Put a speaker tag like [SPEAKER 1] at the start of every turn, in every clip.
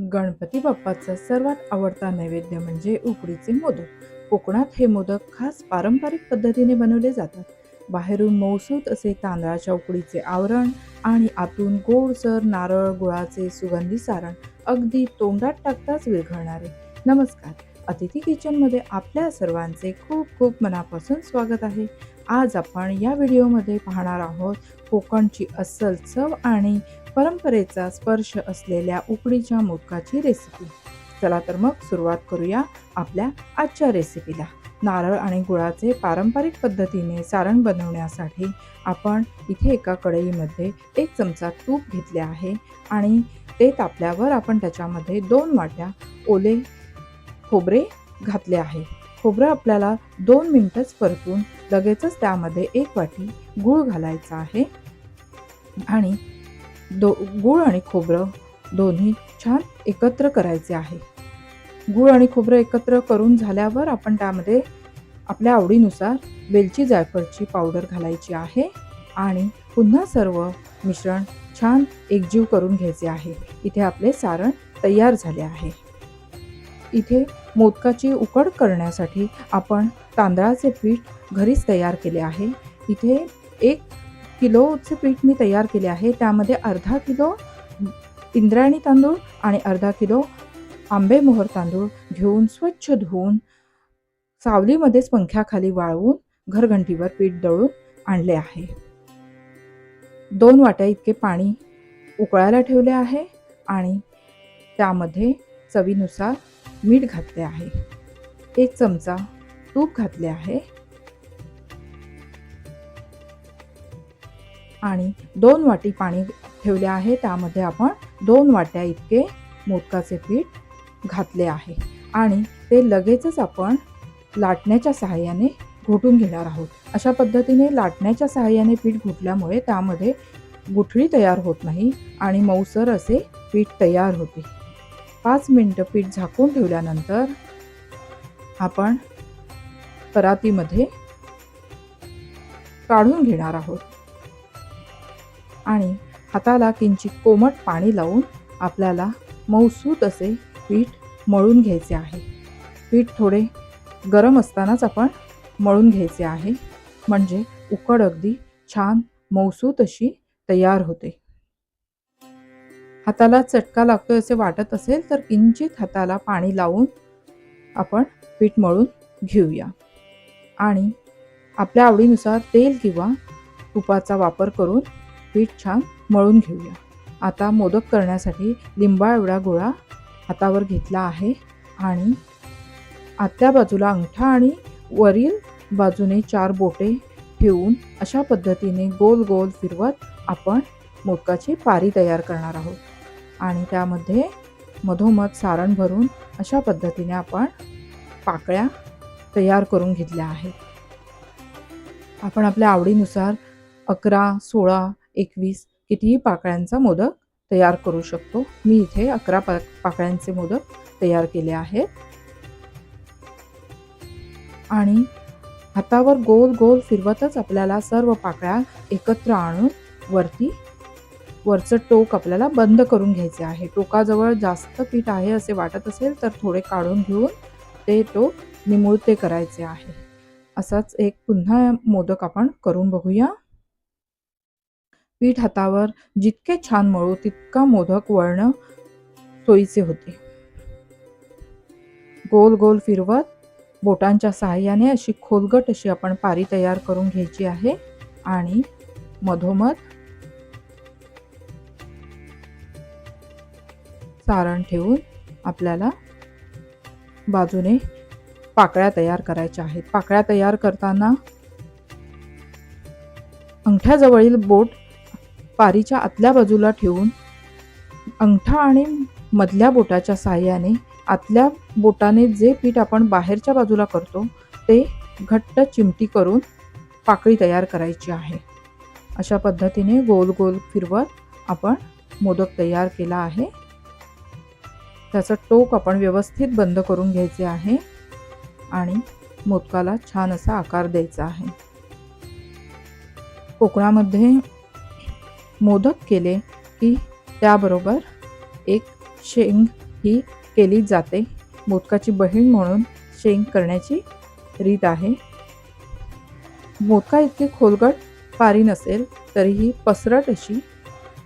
[SPEAKER 1] गणपती बाप्पाचा सर्वात आवडता नैवेद्य म्हणजे उकडीचे मोदक. कोकणात हे मोदक खास पारंपरिक पद्धतीने बनवले जातात. बाहेरून मौसूत असे तांदळाच्या उकडीचे आवरण आणि आतून गोडसर नारळ गुळाचे सुगंधी सारण अगदी तोंडात टाकताच विरघळणारे. नमस्कार. अतिथी किचनमध्ये आपल्या सर्वांचे खूप खूप मनापासून स्वागत आहे. आज आपण या व्हिडिओमध्ये पाहणार आहोत कोकणची अस्सल चव आणि परंपरेचा स्पर्श असलेल्या उकडीच्या मोदकाची रेसिपी चला तर मग सुरुवात करूया आपल्या आजच्या रेसिपीला नारळ आणि गुळाचे पारंपरिक पद्धतीने सारण बनवण्यासाठी आपण इथे एका कढईमध्ये एक चमचा तूप घेतले आहे आणि ते तापल्यावर आपण त्याच्यामध्ये दोन वाट्या ओले खोबरे घातले आहे. खोबरं आपल्याला दोन मिनटंच परतून लगेचच त्यामध्ये एक वाटी गूळ घालायचा आहे. आणि दो गूळ आणि खोबरं दोन्ही छान एकत्र करायचे आहे. गूळ आणि खोबरं एकत्र करून झाल्यावर आपण त्यामध्ये आपल्या आवडीनुसार वेलची जायफळची पावडर घालायची आहे. आणि पुन्हा सर्व मिश्रण छान एकजीव करून घ्यायचे आहे. इथे आपले सारण तयार झाले आहे. इथे मोदकाची उकड करण्यासाठी आपण तांदळाचे पीठ घरीच तयार केले आहे. इथे एक किलोचे पीठ मी तयार केले आहे. त्यामध्ये अर्धा किलो इंद्रायणी तांदूळ आणि अर्धा किलो आंबेमोहर तांदूळ घेऊन स्वच्छ धुवून सावलीमध्येच पंख्याखाली वाळवून घरघंटीवर पीठ दळून आणले आहे. दोन वाट्या इतके पाणी उकळायला ठेवले आहे आणि त्यामध्ये चवीनुसार मीठ घातले आहे. एक चमचा तूप घातले आहे. आणि दोन वाटी पाणी ठेवले आहे. त्यामध्ये आपण दोन वाट्या इतके मोदकाचे पीठ घातले आहे. आणि ते लगेचच आपण लाटण्याच्या सहाय्याने घोटून घेणार आहोत. अशा पद्धतीने लाटण्याच्या सहाय्याने पीठ घुटल्यामुळे त्यामध्ये गुठळी तयार होत नाही आणि मऊसर असे पीठ तयार होते. पाच मिनटं पीठ झाकून ठेवल्यानंतर आपण परातीमध्ये काढून घेणार आहोत. आणि हाताला किंचित कोमट पाणी लावून आपल्याला मऊसूत असे पीठ मळून घ्यायचे आहे. पीठ थोडे गरम असतानाच आपण मळून घ्यायचे आहे. म्हणजे उकड अगदी छान मऊसूत अशी तयार होते. हाताला चटका लागतोय असे वाटत असेल तर किंचित हाताला पाणी लावून आपण पीठ मळून घेऊया. आणि आपल्या आवडीनुसार तेल किंवा तुपाचा वापर करून पीठ छान मळून घेऊया. आता मोदक करण्यासाठी लिंबा एवढा गोळा हातावर घेतला आहे आणि आतल्या बाजूला अंगठा आणि वरील बाजूने चार बोटे ठेवून अशा पद्धतीने गोल गोल फिरवत आपण मोदकाची पारी तयार करणार आहोत. आणि त्यामध्ये मधोमध सारण भरून अशा पद्धतीने आपण पाकळ्या तयार करून घेतल्या आहेत. आपण आपल्या आवडीनुसार अकरा सोळा एकवीस कितीही पाकळ्यांचा मोदक तयार करू शकतो. मी इथे अकरा पा पाकळ्यांचे मोदक तयार केले आहेत. आणि हातावर गोल गोल फिरवतच आपल्याला सर्व पाकळ्या एकत्र आणून वरती वरचं टोक आपल्याला बंद करून घ्यायचे आहे. टोकाजवळ जास्त पीठ आहे असे वाटत असेल तर थोडे काढून घेऊन ते टोक निमुळते करायचे आहे. असाच एक पुन्हा मोदक आपण करून बघूया. पीठ हातावर जितके छान मळू तितका मोदक वळणं सोयीचे होते. गोल गोल फिरवत बोटांच्या सहाय्याने अशी खोलगट अशी आपण पारी तयार करून घ्यायची आहे आणि मधोमध सारण ठेवून आपल्याला बाजूने पाकळ्या तयार करायच्या आहेत. पाकळ्या तयार करताना अंगठ्याजवळील बोट पारीच्या आतल्या बाजूला ठेवून अंगठा आणि मधल्या बोटाच्या साहाय्याने आतल्या बोटाने जे पीठ आपण बाहेरच्या बाजूला करतो ते घट्ट चिमटी करून पाकळी तयार करायची आहे. अशा पद्धतीने गोल गोल फिरवत आपण मोदक तयार केला आहे. त्याचं टोक आपण व्यवस्थित बंद करून घ्यायचे आहे आणि मोदकाला छान असा आकार द्यायचा आहे. कोकणामध्ये मोदक केले की त्याबरोबर एक शेंग ही केली जाते. मोदकाची बहीण म्हणून शेंग करण्याची रीत आहे. मोदका इतकी खोलगट पारी नसेल तरीही पसरट अशी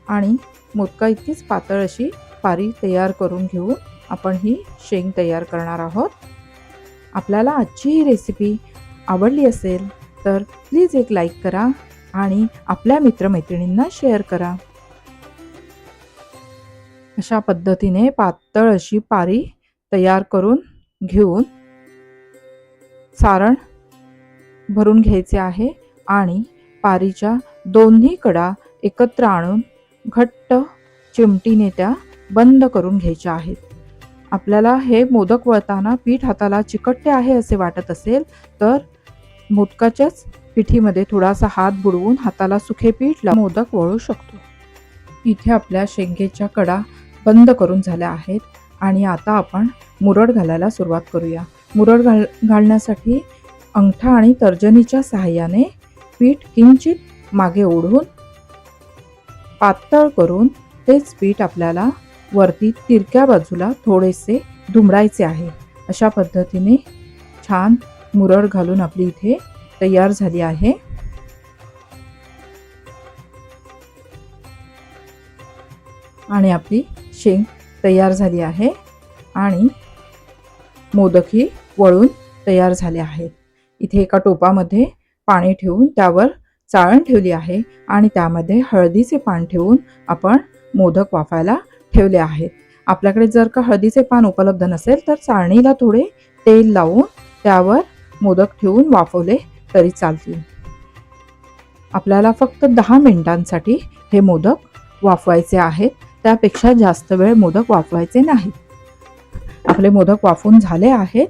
[SPEAKER 1] आणि मोदका इतकीच पातळ अशी पारी तयार करून घेऊन आपण ही शेंग तयार करणार आहोत. आपल्याला आजची ही रेसिपी आवडली असेल तर प्लीज एक लाईक करा आणि आपल्या मित्रमैत्रिणींना शेअर करा. अशा पद्धतीने पातळ अशी पारी तयार करून घेऊन सारण भरून घ्यायचे आहे आणि पारीच्या दोन्ही कडा एकत्र आणून घट्ट चिमटीने त्या बंद करून घ्यायच्या आहेत. आपल्याला हे मोदक वळताना पीठ हाताला चिकटते आहे असे वाटत असेल तर मोदकाच्याच पिठीमध्ये थोडासा हात बुडवून हाताला सुखे पीठ मोदक वळू शकतो. इथे आपल्या शेंगेच्या कडा बंद करून झाल्या आहेत आणि आता आपण मुरड घालायला सुरुवात करूया. मुरड घाल घालण्यासाठी अंगठा आणि तर्जनीच्या सहाय्याने पीठ किंचित मागे ओढून पातळ करून तेच पीठ आपल्याला वरती तिरक्या बाजूला थोडेसे दुमडायचे आहे. अशा पद्धतीने छान मुरड घालून आपली इथे तयार झाली आहे. आणि आपली शेंग तयार झाली आहे आणि मोदकही वळून तयार झाले आहेत. इथे एका टोपामध्ये पाणी ठेवून त्यावर चाळण ठेवली आहे आणि त्यामध्ये हळदीचे पान ठेवून आपण मोदक वाफायला ठेवले आहेत. आपल्याकडे जर का हळदीचे पान उपलब्ध नसेल तर चाळणीला थोडे तेल लावून त्यावर मोदक ठेवून वाफवले तरी चालतील. आपल्याला फक्त दहा मिनिटांसाठी हे मोदक वाफवायचे आहेत. त्यापेक्षा जास्त वेळ मोदक वाफवायचे नाही आपले मोदक वाफून झाले आहेत.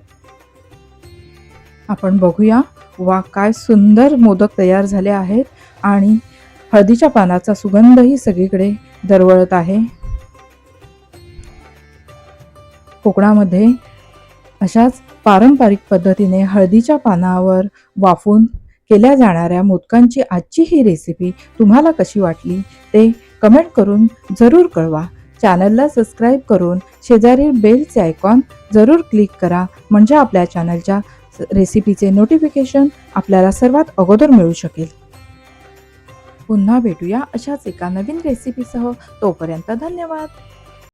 [SPEAKER 1] आपण बघूया वा काय सुंदर मोदक तयार झाले आहेत. आणि हळदीच्या पानाचा सुगंधही सगळीकडे दरवळत आहे. कोकणामध्ये अशाच पारंपरिक पद्धतीने हळदीच्या पानावर वाफून केल्या जाणाऱ्या मोदकांची आजची ही रेसिपी तुम्हाला कशी वाटली ते कमेंट करून जरूर कळवा. चॅनलला सबस्क्राईब करून शेजारील बेलचे आयकॉन जरूर क्लिक करा. म्हणजे आपल्या चॅनलच्या रेसिपीचे नोटिफिकेशन आपल्याला सर्वात अगोदर मिळू शकेल. पुन्हा भेटूया अशाच एका नवीन रेसिपीसह तोपर्यंत धन्यवाद.